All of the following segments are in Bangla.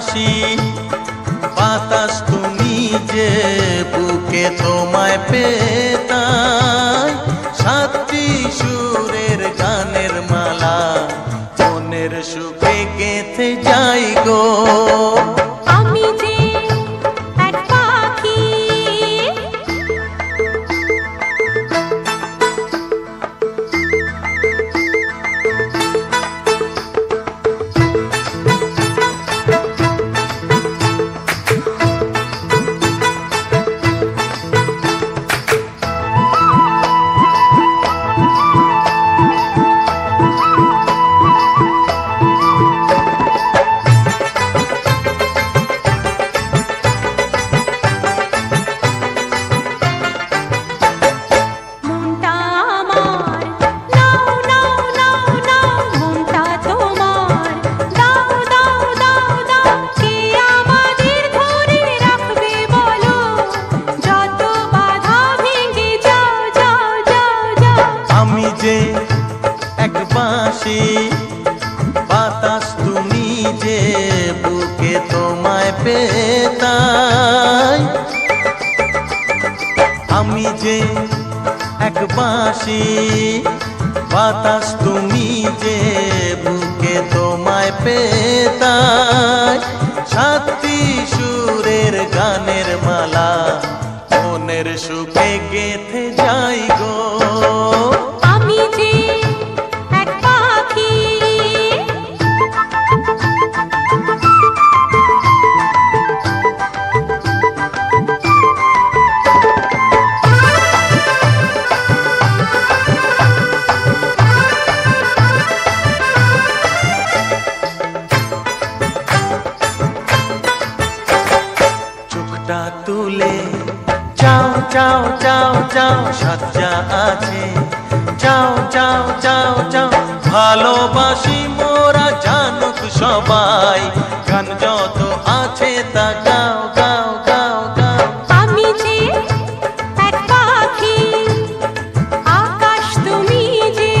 ভালোবাসি বাতাস তুমি যে বুকে তোমায় পেতা সাতটি সুরের গানের মালা, মনের সুখে কেঁথে যাই গো। যে বুকে তোমায় পেতাই। আমি যে এক বাঁশি, বাতাস তুমি যে বুকে তোমায় পেতাই। সাতটি চোখটা তুলে। চাও চাও চাও চাও সাজ্জা আছে। চাও চাও চাও চাও ভালোবাসি মোরা জানুক সবাই। গান যত আছে তা গাও গাও গাও গাও। আমি যে এক পাখি আকাশ তুমি যে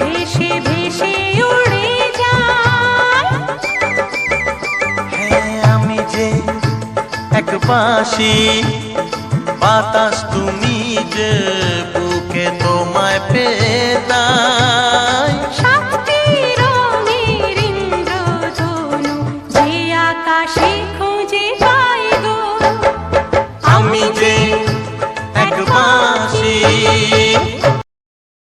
ভেসে ভেসে উড়ে যায়। হ্যাঁ আমি যে বাঁশি বাতাস তুমি যে বুকে তোমায় সাতটি